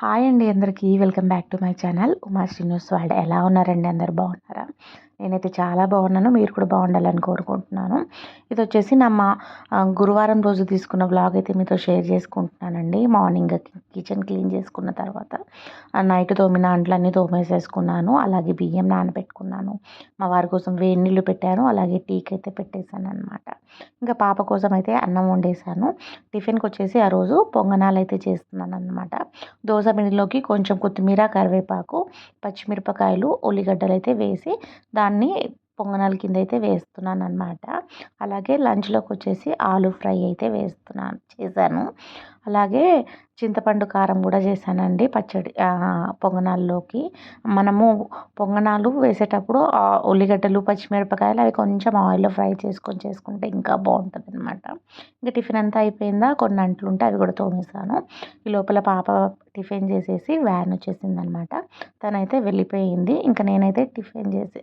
Hi అండి అందరికీ. Welcome back to my channel. Uma Srinivas వాడ. ఎలా ఉన్నారండి? అందరు బాగున్నారా? నేనైతే చాలా బాగున్నాను. మీరు కూడా బాగుండాలని కోరుకుంటున్నాను. ఇది వచ్చేసి నా మా గురువారం రోజు తీసుకున్న బ్లాగ్ అయితే మీతో షేర్ చేసుకుంటున్నానండి. మార్నింగ్ కిచెన్ క్లీన్ చేసుకున్న తర్వాత నైట్ తోమిన అంట్లన్నీ తోమేసేసుకున్నాను. అలాగే బియ్యం నానబెట్టుకున్నాను. మా వారి కోసం వేడి నీళ్ళు పెట్టాను. అలాగే టీకి అయితే పెట్టేశాను అనమాట ఇంకా పాప కోసం అయితే అన్నం వండేసాను టిఫిన్కి వచ్చేసి ఆ రోజు పొంగనాలు అయితే చేస్తున్నాను అనమాట దోశ పిండిలోకి కొంచెం కొత్తిమీర కరివేపాకు పచ్చిమిరపకాయలు ఉల్లిగడ్డలు అయితే వేసి దాని దాన్ని పొంగనాల కింద అయితే వేస్తున్నాను అనమాట అలాగే లంచ్లోకి వచ్చేసి ఆలు ఫ్రై అయితే వేస్తున్నాను చేశాను. అలాగే చింతపండు కారం కూడా చేశానండి పచ్చడి పొంగనాల్లోకి. మనము పొంగనాలు వేసేటప్పుడు ఉల్లిగడ్డలు పచ్చిమిరపకాయలు అవి కొంచెం ఆయిల్లో ఫ్రై చేసుకొని చేసుకుంటే ఇంకా బాగుంటుంది అనమాట ఇంకా టిఫిన్ అంతా అయిపోయిందా కొన్ని అంట్లు ఉంటే అవి కూడా తోమేశాను. ఈ లోపల పాప టిఫిన్ చేసేసి వ్యాన్ వచ్చేసింది అనమాట తనైతే వెళ్ళిపోయింది. ఇంకా నేనైతే టిఫిన్ చేసి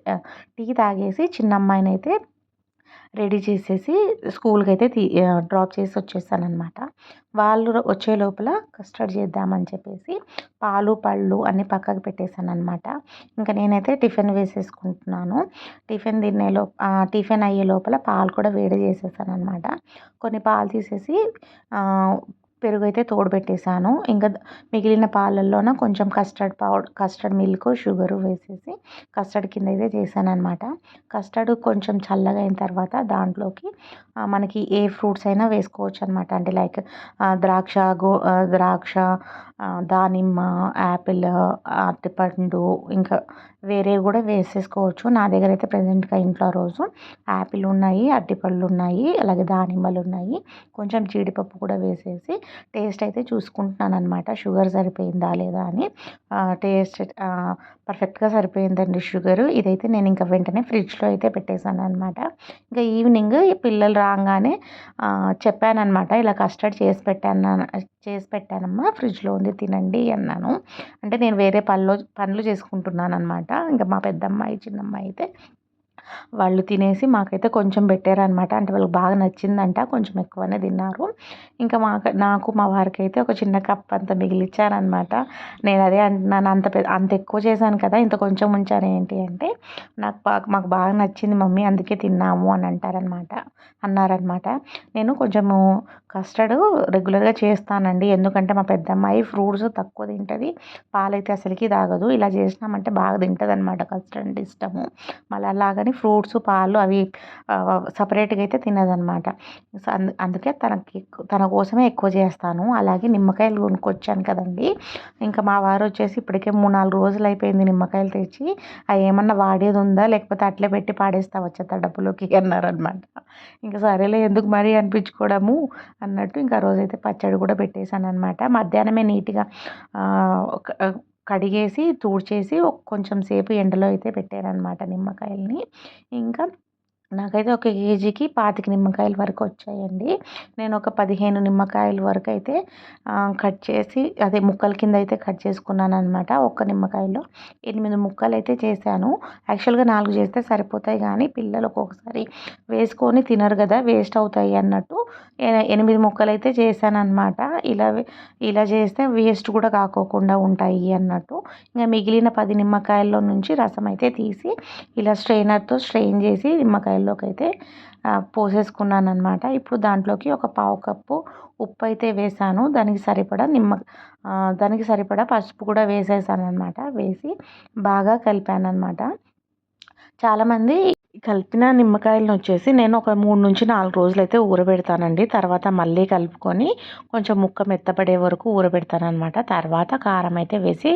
టీ తాగేసి చిన్న అమ్మాయినైతే రెడీ చేసేసి స్కూల్కి అయితే తీ డ్రాప్ చేసి వచ్చేసానమాట వాళ్ళు వచ్చే లోపల కస్టర్డ్ చేద్దామని చెప్పేసి పాలు పళ్ళు అన్నీ పక్కకు పెట్టేశాను అనమాట ఇంకా నేనైతే టిఫిన్ వేసేసుకుంటున్నాను. టిఫిన్ తినే లో టిఫిన్ అయ్యే లోపల పాలు కూడా వేడి చేసేసాను అనమాట కొన్ని పాలు తీసేసి పెరుగు అయితే తోడు ఇంకా మిగిలిన పాలల్లోన కొంచెం custard powder custard milk sugar వేసేసి కస్టర్డ్ కింద అయితే చేశాను అనమాట కస్టర్డ్ కొంచెం చల్లగా అయిన తర్వాత దాంట్లోకి మనకి ఏ ఫ్రూట్స్ అయినా వేసుకోవచ్చు అనమాట అంటే లైక్ ద్రాక్ష గో ద్రాక్ష దానిమ్మ యాపిల్ అరటిపండు ఇంకా వేరే కూడా వేసేసుకోవచ్చు. నా దగ్గర అయితే ప్రజెంట్గా ఇంట్లో రోజు యాపిల్ ఉన్నాయి అరటిపళ్ళు ఉన్నాయి అలాగే దానిమ్మలు ఉన్నాయి. కొంచెం జీడిపప్పు కూడా వేసేసి టేస్ట్ అయితే చూసుకుంటున్నాను అనమాట షుగర్ సరిపోయిందా లేదా అని. టేస్ట్ పర్ఫెక్ట్గా సరిపోయిందండి షుగర్. ఇదైతే నేను ఇంకా వెంటనే ఫ్రిడ్జ్లో అయితే పెట్టేశాను అనమాట ఇంకా ఈవినింగ్ పిల్లలు రాగానే చెప్పానమాట ఇలా కస్టర్డ్ చేసి పెట్టాను చేసి పెట్టానమ్మా ఫ్రిడ్జ్లో ఉంది తినండి అన్నాను. అంటే నేను వేరే పనులు పనులు చేసుకుంటున్నాను అనమాట ఇంకా మా పెద్దమ్మాయి చిన్నమ్మాయి అయితే వాళ్ళు తినేసి మాకైతే కొంచెం పెట్టారనమాట అంటే వాళ్ళకి బాగా నచ్చిందంట కొంచెం ఎక్కువనే తిన్నారు. ఇంకా మాకు నాకు మా వారికి అయితే ఒక చిన్న కప్ అంత మిగిలిచ్చారనమాట నేను అదే అంటున్నాను అంత పెద్ద అంత ఎక్కువ చేశాను కదా ఇంత కొంచెం ఉంచాను ఏంటి అంటే నాకు బాగా మాకు బాగా నచ్చింది మమ్మీ అందుకే తిన్నాము అని అంటారనమాట అన్నారనమాట నేను కొంచెము కస్టర్డ్ రెగ్యులర్గా చేస్తానండి. ఎందుకంటే మా పెద్దమ్మాయి ఫ్రూట్స్ తక్కువ తింటుంది. పాలైతే అసలుకి తాగదు. ఇలా చేసినామంటే బాగా తింటుంది అనమాట కస్టర్డ్ అంటే ఇష్టము. మళ్ళీ అలాగని ఫ్రూట్స్ పాలు అవి సపరేట్గా అయితే తినదనమాట అందు అందుకే తనకి తన కోసమే ఎక్కువ చేస్తాను. అలాగే నిమ్మకాయలు కొనుక్కొచ్చాను కదండి. ఇంకా మా వారు వచ్చేసి ఇప్పటికే మూడు నాలుగు రోజులు అయిపోయింది నిమ్మకాయలు తెచ్చి. అవి ఏమన్నా వాడేది ఉందా? లేకపోతే అట్లే పెట్టి పాడేస్తా వచ్చేస్తా డబ్బులోకి? అన్నారనమాట ఇంకా సరేలే ఎందుకు మరీ అనిపించుకోవడము అన్నట్టు ఇంకా ఆ రోజైతే పచ్చడి కూడా పెట్టేశాను అనమాట మధ్యాహ్నమే నీట్గా ఒక కడిగేసి తూడ్చేసి కొంచెం సేపు ఎండలో అయితే పెట్టాను అనమాట నిమ్మకాయల్ని. ఇంకా నాకైతే ఒక కేజీకి పాతిక నిమ్మకాయల వరకు వచ్చాయండి. నేను ఒక పదిహేను నిమ్మకాయల వరకు అయితే కట్ చేసి అదే ముక్కల కింద అయితే కట్ చేసుకున్నాను అనమాట ఒక్క నిమ్మకాయలో. ఎనిమిది ముక్కలు అయితే చేశాను. యాక్చువల్గా నాలుగు చేస్తే సరిపోతాయి కానీ పిల్లలు ఒక్కొక్కసారి వేసుకొని తినరు కదా వేస్ట్ అవుతాయి అన్నట్టు. ఎనిమిది ముక్కలు అయితే చేశాను అనమాట ఇలా ఇలా చేస్తే వేస్ట్ కూడా కాకోకుండా ఉంటాయి అన్నట్టు. ఇంకా మిగిలిన పది నిమ్మకాయల్లో నుంచి రసం అయితే తీసి ఇలా స్ట్రైనర్తో స్ట్రెయిన్ చేసి నిమ్మకాయలు నిమ్మకాయల్లోకి అయితే పోసేసుకున్నాను అనమాట ఇప్పుడు దాంట్లోకి ఒక పావు కప్పు ఉప్పు అయితే వేసాను. దానికి సరిపడా నిమ్మ దానికి సరిపడా పసుపు కూడా వేసేసాను అనమాట వేసి బాగా కలిపాను అనమాట చాలామంది కలిపిన నిమ్మకాయలను వచ్చేసి నేను ఒక మూడు నుంచి నాలుగు రోజులు అయితే ఊరబెడతానండి. తర్వాత మళ్ళీ కలుపుకొని కొంచెం ముక్క మెత్తపడే వరకు ఊరబెడతానమాట తర్వాత కారం అయితే వేసి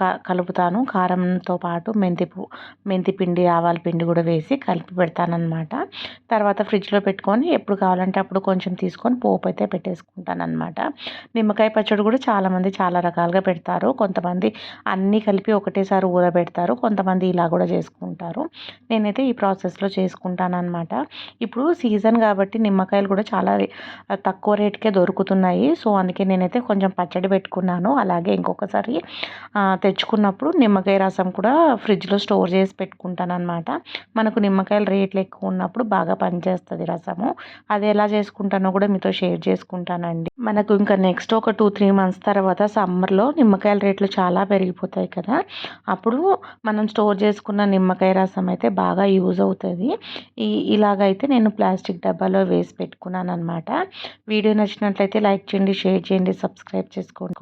క- కలుపుతాను. కారంతో పాటు మెంతి పు- మెంతి పిండి ఆవాల పిండి కూడా వేసి కలిపి పెడతానమాట తర్వాత ఫ్రిడ్జ్లో పెట్టుకొని ఎప్పుడు కావాలంటే అప్పుడు కొంచెం తీసుకొని పోపు అయితే పెట్టేసుకుంటానమాట నిమ్మకాయ పచ్చడి కూడా చాలామంది చాలా రకాలుగా పెడతారు. కొంతమంది అన్నీ కలిపి ఒకటేసారి ఊరబెడతారు. కొంతమంది ఇలా కూడా చేసుకుంటారు. నేనైతే అయితే ఈ ప్రాసెస్లో చేసుకుంటాను అనమాట ఇప్పుడు సీజన్ కాబట్టి నిమ్మకాయలు కూడా చాలా రే- తక్కువ రేట్కే దొరుకుతున్నాయి. సో అందుకే నేనైతే కొంచెం పచ్చడి పెట్టుకున్నాను. అలాగే ఇంకొకసారి తెచ్చుకున్నప్పుడు నిమ్మకాయ రసం కూడా ఫ్రిడ్జ్లో స్టోర్ చేసి పెట్టుకుంటాను అనమాట మనకు నిమ్మకాయల రేట్లు ఎక్కువ ఉన్నప్పుడు బాగా పనిచేస్తుంది రసము. అది ఎలా చేసుకుంటానో కూడా మీతో షేర్ చేసుకుంటానండి. మనకు ఇంకా నెక్స్ట్ ఒక టూ త్రీ మంత్స్ తర్వాత సమ్మర్లో నిమ్మకాయల రేట్లు చాలా పెరిగిపోతాయి కదా. అప్పుడు మనం స్టోర్ చేసుకున్న నిమ్మకాయ రసం అయితే బాగా యూజ్ అవుతుంది. ఈ ఇలాగైతే నేను ప్లాస్టిక్ డబ్బాలో వేసి పెట్టుకున్నాను అనమాట వీడియో నచ్చినట్లయితే లైక్ చేయండి షేర్ చేయండి సబ్స్క్రైబ్ చేసుకోండి.